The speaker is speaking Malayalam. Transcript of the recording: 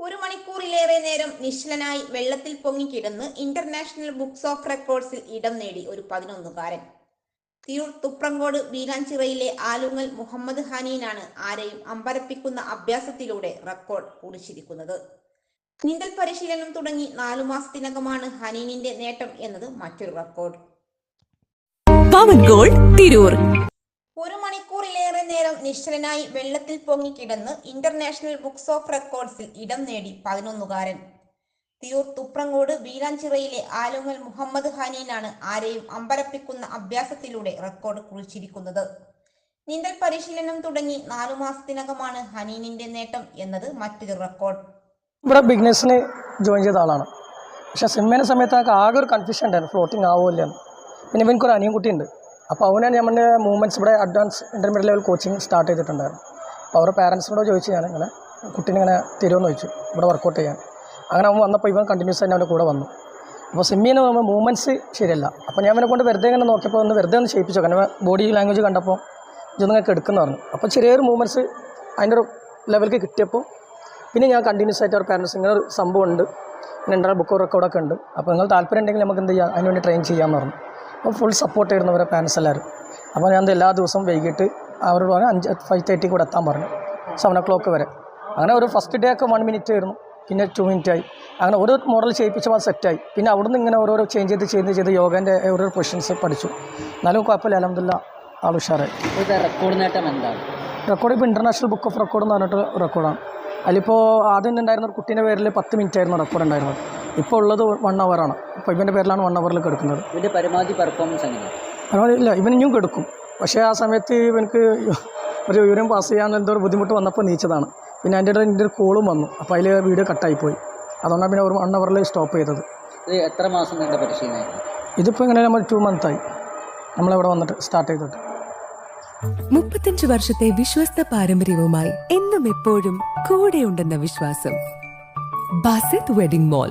ഒരു മണിക്കൂറിലേറെ നേരം നിശ്ചലനായി വെള്ളത്തിൽ പൊങ്ങിക്കിടന്ന് ഇന്റർനാഷണൽ ബുക്സ് ഓഫ് റെക്കോർഡ്സിൽ ഇടം നേടി ഒരു പതിനൊന്നുകാരൻ. തിരൂർ തുപ്രങ്കോട് വീരാഞ്ചിറയിലെ ആലുങ്ങൽ മുഹമ്മദ് ഹാനീനാണ് ആരെയും അമ്പരപ്പിക്കുന്ന അഭ്യാസത്തിലൂടെ റെക്കോർഡ് കുറിച്ചിരിക്കുന്നത്. നീന്തൽ പരിശീലനം തുടങ്ങി നാലു മാസത്തിനകമാണ് ഹനീനിന്റെ നേട്ടം എന്നത് മറ്റൊരു റെക്കോർഡ് തിരൂർ. ഒരു മണിക്കൂറിലേറെ നേരം നിശ്ചലനായി വെള്ളത്തിൽ പൊങ്ങിക്കിടന്ന് ഇന്റർനാഷണൽ ബുക്സ് ഓഫ് റെക്കോർഡ്സിൽ ഇടം നേടി പതിനൊന്നുകാരൻ. തിയൂർ തുപ്രങ്കോട് വീരാഞ്ചിറയിലെ ആലുങ്ങൽ മുഹമ്മദ് ഹനീനാണ് ആരെയും അമ്പരപ്പിക്കുന്ന അഭ്യാസത്തിലൂടെ റെക്കോർഡ് കുറിച്ചിരിക്കുന്നത്. നീന്തൽ പരിശീലനം തുടങ്ങി നാലു മാസത്തിനകമാണ് ഹനീനിന്റെ നേട്ടം എന്നത് മറ്റൊരു റെക്കോർഡ് ഇവിടെ ബിഗ്നസിന് ജോയിൻ ചെയ്ത ആളാണ്. പക്ഷെ സിമ്മേനെ സമയത്ത് ആകെ ഒരു കൺഫ്യൂഷൻ ഉണ്ടായിരുന്നു. ഫ്ലോട്ടിങ് ആവുമല്ലോ പിന്നെ ഇവനക്കൊരു അനിയൻ കുട്ടിയുണ്ട് അപ്പോൾ അവനെ നമ്മുടെ മൂവ്മെന്റ്സ് ഇവിടെ advance intermediate level coaching start ചെയ്തിട്ടുണ്ടായിരുന്നു അപ്പോൾ അവരുടെ പാരൻസിനോട് ചോദിച്ചു ഞാൻ ഇങ്ങനെ കുട്ടീനെ ഇങ്ങനെ തരുമെന്ന് ചോദിച്ചു. ഇവിടെ വർക്കൗട്ട് ചെയ്യാൻ. അങ്ങനെ അവൻ വന്നപ്പോൾ ഇവൻ കണ്ടിന്യൂസ് തന്നെ അവന്റെ കൂടെ വന്നു. അപ്പോൾ സിമ്മിന് നമ്മൾ മൂവ്മെന്റ്സ് ശരിയല്ല. അപ്പോൾ ഞാൻ അവനെ കൊണ്ട് വെറുതെ ഇങ്ങനെ നോക്കിയപ്പോൾ ഒന്ന് വെറുതെ ഒന്ന് ചെയ്യിപ്പിച്ചു. കാരണം ബോഡി ലാംഗ്വേജ് കണ്ടപ്പോൾ ഇതൊന്നും നിങ്ങൾക്ക് എടുക്കുന്ന പറഞ്ഞു. അപ്പോൾ ചെറിയൊരു മൂവ്മെന്റ്സ് അതിന്റെ ഒരു ലെവലിലേക്ക് കിട്ടിയപ്പോൾ പിന്നെ ഞാൻ കണ്ടിന്യൂസ് ആയിട്ട് അവർ പാരൻസ് ഇങ്ങനെ ഒരു സംഭവം ഉണ്ട്. ഇങ്ങനെ എന്റെ ബുക്ക് റെക്കോർഡൊക്കെ ഉണ്ട്. അപ്പോൾ നിങ്ങൾ താല്പര്യം ഉണ്ടെങ്കിൽ നമുക്ക് എന്ത് ചെയ്യാം? അതിനുവേണ്ടി ട്രെയിൻ ചെയ്യാമെന്ന് പറഞ്ഞു. ഫുൾ സപ്പോർട്ട് ചെയ്യുന്നവരെ പാരൻസ് എല്ലാവരും. അപ്പോൾ ഞാൻ എല്ലാ ദിവസവും വൈകിട്ട് അവരോട് പറഞ്ഞു അഞ്ച് ഫൈവ് തേർട്ടി കൂടെ എത്താൻ പറഞ്ഞു. സെവൻ ഒ ക്ലോക്ക് വരെ. അങ്ങനെ ഒരു ഫസ്റ്റ് ഡേ ഒക്കെ വൺ മിനിറ്റ് ആയിരുന്നു. പിന്നെ ടു മിനിറ്റ് ആയി. അങ്ങനെ ഓരോ മോഡൽ ചെയ്യിപ്പിച്ചപ്പോൾ അത് സെറ്റായി പിന്നെ അവിടുന്ന് ഇങ്ങനെ ഓരോരോ ചേഞ്ച് ചെയ്ത് ചെയ്ത് ചെയ്ത് യോഗേന്റെ ഓരോ പൊസിഷൻസ് പഠിച്ചു. എന്നാലും കുഴപ്പമില്ല അലഹമില്ല ആൾ ഉഷാറായി. റെക്കോർഡ് നേട്ടം എന്താണ്? റെക്കോർഡ് ഇപ്പോൾ ഇന്റർനാഷണൽ ബുക്ക് ഓഫ് റെക്കോർഡ് എന്ന് പറഞ്ഞിട്ട് റെക്കോർഡാണ് അതിലിപ്പോൾ ആദ്യം ഉണ്ടായിരുന്ന ഒരു കുട്ടീന്റെ പേരിൽ പത്ത് മിനിറ്റ് ആയിരുന്നു റെക്കോർഡ് ഉണ്ടായിരുന്നത്. ഇപ്പോൾ ഉള്ളത് വൺ ആണ്. ഇപ്പോൾ ഇവന്റെ പേരിലാണ് വൺ അവറിൽ കിടക്കുന്നത്. ഇവന്റെ പരമാവധി പെർഫോമൻസ് എങ്ങനെയാണ് ഇല്ല ഇവൻ ഇനിയും കിടക്കും. പക്ഷേ ആ സമയത്ത് ഇവനക്ക് ഒരു വിവരം പാസ് ചെയ്യാൻ എന്തോ ഒരു ബുദ്ധിമുട്ട് വന്നപ്പോൾ നീച്ചതാണ്. പിന്നെ എന്റെ ഇടയിൽ എന്റെ ഒരു കോളും വന്നു. അപ്പോൾ അതിൽ വീഡിയോ കട്ടായിപ്പോയി അതുകൊണ്ടാണ് പിന്നെ ഒരു വൺ അവറിൽ സ്റ്റോപ്പ് ചെയ്തത്. ഇത് എത്ര മാസം നീണ്ട പരിശീലനമായിരുന്നു? ഇതിപ്പോൾ ഇങ്ങനെ നമ്മൾ ടു മന്തായി നമ്മളിവിടെ വന്നിട്ട് സ്റ്റാർട്ട് ചെയ്തിട്ട്. മുപ്പത്തഞ്ച് വർഷത്തെ വിശ്വസ്ത പാരമ്പര്യവുമായി എന്നും എപ്പോഴും കൂടെയുണ്ടെന്ന വിശ്വാസം. Basith wedding mall